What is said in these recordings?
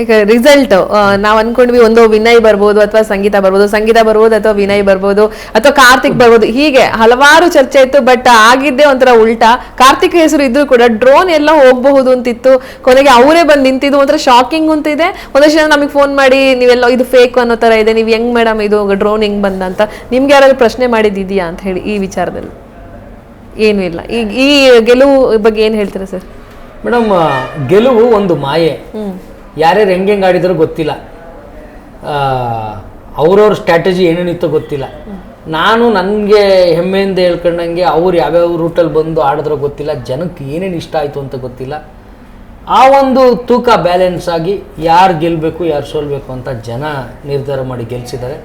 ಈಗ ರಿಸಲ್ಟ್ ನಾವು ಅನ್ಕೊಂಡ್ವಿ ಒಂದು ವಿನಯ್ ಬರ್ಬೋದು ಅಥವಾ ಸಂಗೀತ ಬರ್ಬೋದು ಸಂಗೀತ ಬರ್ಬೋದು ಅಥವಾ ವಿನಯ್ ಬರ್ಬೋದು ಅಥವಾ ಕಾರ್ತಿಕ್ ಬರ್ಬೋದು. ಹೀಗೆ ಹಲವಾರು ಚರ್ಚೆ ಇತ್ತು ಬಟ್ ಆಗಿದ್ದೇ ಒಂಥರ ಉಲ್ಟಾ. ಕಾರ್ತಿಕ್ ಹೆಸರು ಇದ್ರು ಕೂಡ ಡ್ರೋನ್ ಎಲ್ಲ ಹೋಗಬಹುದು ಅಂತಿತ್ತು. ಕೊನೆಗೆ ಅವರೇ ಬಂದು ನಿಂತಿದ್ದು ಒಂಥರ ಶಾಕಿಂಗ್ ಅಂತ ಇದೆ ಒಂದಷ್ಟು ಜನ ನಮಗೆ ಫೋನ್ ಮಾಡಿ ನೀವೆಲ್ಲ ಇದು ಫೇಕ್ ಅನ್ನೋ ತರ ಇದೆ ನೀವು ಹೆಂಗ್ ಮೇಡಮ್ ಇದು ಡ್ರೋನ್ ಹೆಂಗ್ ಬಂದ ಅಂತ. ನಿಮ್ಗೆ ಯಾರಾದ್ರೂ ಪ್ರಶ್ನೆ ಮಾಡಿದ್ದಿದ್ಯಾ ಅಂತ ಹೇಳಿ ಈ ವಿಚಾರದಲ್ಲಿ? ಏನೂ ಇಲ್ಲ. ಈ ಗೆಲುವು ಬಗ್ಗೆ ಏನ್ ಹೇಳ್ತೀರಾ ಸರ್? ಮೇಡಮ್ ಗೆಲುವು ಒಂದು ಮಾಯೆ. ಯಾರ್ಯಾರು ಹೆಂಗೆ ಹೆಂಗೆ ಆಡಿದ್ರು ಗೊತ್ತಿಲ್ಲ. ಅವ್ರವ್ರ ಸ್ಟ್ರಾಟಜಿ ಏನೇನಿತ್ತು ಗೊತ್ತಿಲ್ಲ. ನಾನು ನನಗೆ ಹೆಮ್ಮೆಯಿಂದ ಹೇಳ್ಕೊಂಡಂಗೆ ಅವ್ರು ಯಾವ್ಯಾವ ರೂಟಲ್ಲಿ ಬಂದು ಆಡಿದ್ರೋ ಗೊತ್ತಿಲ್ಲ. ಜನಕ್ಕೆ ಏನೇನು ಇಷ್ಟ ಆಯಿತು ಅಂತ ಗೊತ್ತಿಲ್ಲ. ಆ ಒಂದು ತೂಕ ಬ್ಯಾಲೆನ್ಸ್ ಆಗಿ ಯಾರು ಗೆಲ್ಲಬೇಕು ಯಾರು ಸೋಲ್ಬೇಕು ಅಂತ ಜನ ನಿರ್ಧಾರ ಮಾಡಿ ಗೆಲ್ಲಿಸಿದ್ದಾರೆ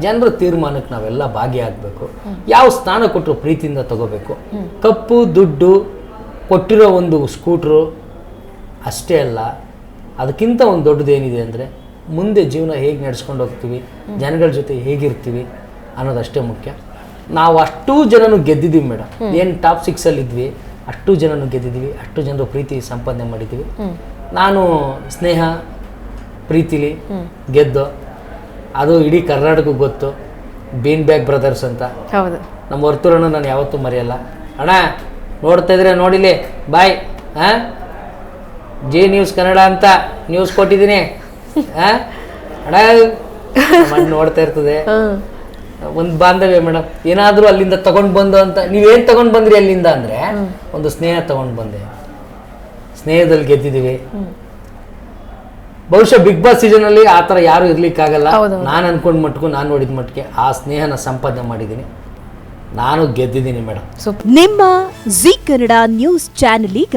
ಜನರ ತೀರ್ಮಾನಕ್ಕೆ ನಾವೆಲ್ಲ ಭಾಗಿಯಾಗಬೇಕು. ಯಾವ ಸ್ಥಾನ ಕೊಟ್ಟರು ಪ್ರೀತಿಯಿಂದ ತಗೋಬೇಕು. ಕಪ್ಪು, ದುಡ್ಡು ಕೊಟ್ಟಿರೋ ಒಂದು ಸ್ಕೂಟ್ರು ಅಷ್ಟೇ ಅಲ್ಲ. ಅದಕ್ಕಿಂತ ಒಂದು ದೊಡ್ಡದೇನಿದೆ ಅಂದರೆ ಮುಂದೆ ಜೀವನ ಹೇಗೆ ನಡೆಸ್ಕೊಂಡು ಹೋಗ್ತೀವಿ ಜನಗಳ ಜೊತೆ ಹೇಗಿರ್ತೀವಿ ಅನ್ನೋದಷ್ಟೇ ಮುಖ್ಯ. ನಾವು ಅಷ್ಟೂ ಜನನು ಗೆದ್ದಿದ್ದೀವಿ ಮೇಡಮ್ ಏನು ಟಾಪ್ ಸಿಕ್ಸಲ್ಲಿ ಇದ್ವಿ ಅಷ್ಟು ಜನನು ಗೆದ್ದಿದ್ದೀವಿ ಅಷ್ಟು ಜನರು ಪ್ರೀತಿ ಸಂಪಾದನೆ ಮಾಡಿದ್ದೀವಿ. ನಾನು ಸ್ನೇಹ ಪ್ರೀತಿಲಿ ಗೆದ್ದು ಅದು ಇಡೀ ಕರ್ನಾಟಕಕ್ಕೆ ಗೊತ್ತು ಬೀನ್ ಬ್ಯಾಗ್ ಬ್ರದರ್ಸ್ ಅಂತ. ಹೌದು. ನಮ್ಮ ವರ್ತೂರನ್ನು ನಾನು ಯಾವತ್ತೂ ಮರೆಯಲ್ಲ. ಅಣ್ಣ ನೋಡ್ತಾ ಇದ್ರೆ ನೋಡಿಲಿ ಬಾಯ್ ಹಾಂ ಜಿ ನ್ಯೂಸ್ ಕನ್ನಡ ಅಂತ ನ್ಯೂಸ್ ಕೊಟ್ಟಿದ್ದೀನಿ. ಅಣ್ಣ ಮಣ್ಣು ನೋಡ್ತಾ ಇರ್ತದೆ. ಒಂದು ಬಾಂಧವ್ಯ ಮೇಡಮ್ ಏನಾದರೂ ಅಲ್ಲಿಂದ ತಗೊಂಡು ಬಂದು ಅಂತ ನೀವೇನು ತಗೊಂಡು ಬಂದ್ರಿ ಅಲ್ಲಿಂದ ಅಂದರೆ ಒಂದು ಸ್ನೇಹ ತಗೊಂಡು ಬಂದೆ. ಸ್ನೇಹದಲ್ಲಿ ಗೆದ್ದಿದ್ದೀವಿ. ಬಹುಶಃ ಬಿಗ್ ಬಾಸ್ ಸೀಸನ್ ಅಲ್ಲಿ ಆ ಥರ ಯಾರು ಇರ್ಲಿಕ್ಕಾಗಲ್ಲ. ನಾನು ಅನ್ಕೊಂಡ್ ಮಟ್ಕು ನಾನು ನೋಡಿದ ಮಟ್ಟಿಗೆ ಆ ಸ್ನೇಹನ ಸಂಪಾದನೆ ಮಾಡಿದ್ದೀನಿ. ನಾನು ಗೆದ್ದಿದ್ದೀನಿ ಮೇಡಮ್ ನಿಮ್ಮ ಜಿ ಕನ್ನಡ ನ್ಯೂಸ್ ಚಾನೆಲ್ ಈಗ